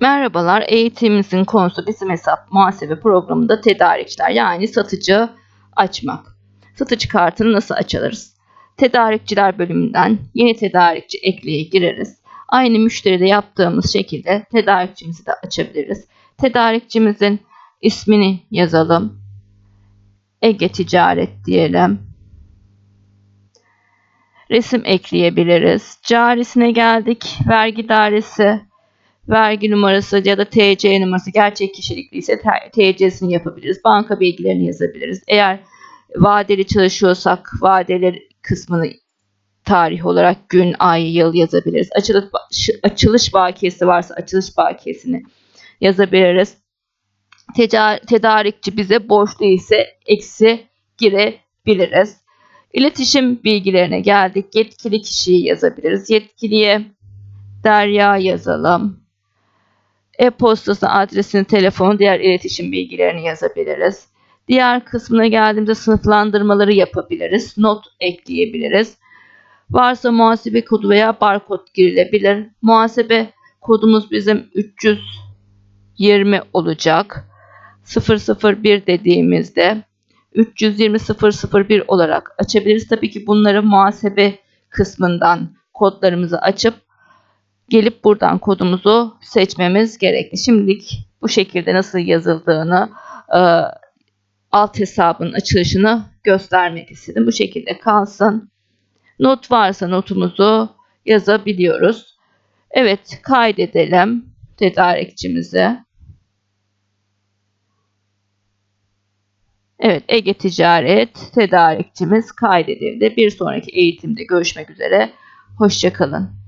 Merhabalar, eğitimimizin konusu bizim hesap muhasebe programında tedarikçiler yani satıcı açmak. Satıcı kartını nasıl açarız? Tedarikçiler bölümünden yeni tedarikçi ekleye gireriz. Aynı müşteride yaptığımız şekilde tedarikçimizi de açabiliriz. Tedarikçimizin ismini yazalım. Ege Ticaret diyelim. Resim ekleyebiliriz. Carisine geldik. Vergi dairesi vergi numarası ya da TC numarası gerçek kişilikli ise TC'sini yapabiliriz. Banka bilgilerini yazabiliriz. Eğer vadeli çalışıyorsak vadeleri kısmını tarih olarak gün, ay, yıl yazabiliriz. Açılış, açılış bakiyesi varsa açılış bakiyesini yazabiliriz. Tecar tedarikçi bize borçlu ise eksi girebiliriz. İletişim bilgilerine geldik. Yetkili kişiyi yazabiliriz. Yetkiliye Derya yazalım. E-postası adresini, telefonu, diğer iletişim bilgilerini yazabiliriz. Diğer kısmına geldiğimizde sınıflandırmaları yapabiliriz. Not ekleyebiliriz. Varsa muhasebe kodu veya barkod girilebilir. Muhasebe kodumuz bizim 320 olacak. 001 dediğimizde 320 001 olarak açabiliriz. Tabii ki bunları muhasebe kısmından kodlarımızı açıp gelip buradan kodumuzu seçmemiz gerekli. Şimdilik bu şekilde nasıl yazıldığını e, alt hesabın açılışını göstermek istedim. Bu şekilde kalsın. Not varsa notumuzu yazabiliyoruz. Evet kaydedelim tedarikçimizi. Evet Ege Ticaret tedarikçimiz kaydedildi. Bir sonraki eğitimde görüşmek üzere. Hoşçakalın.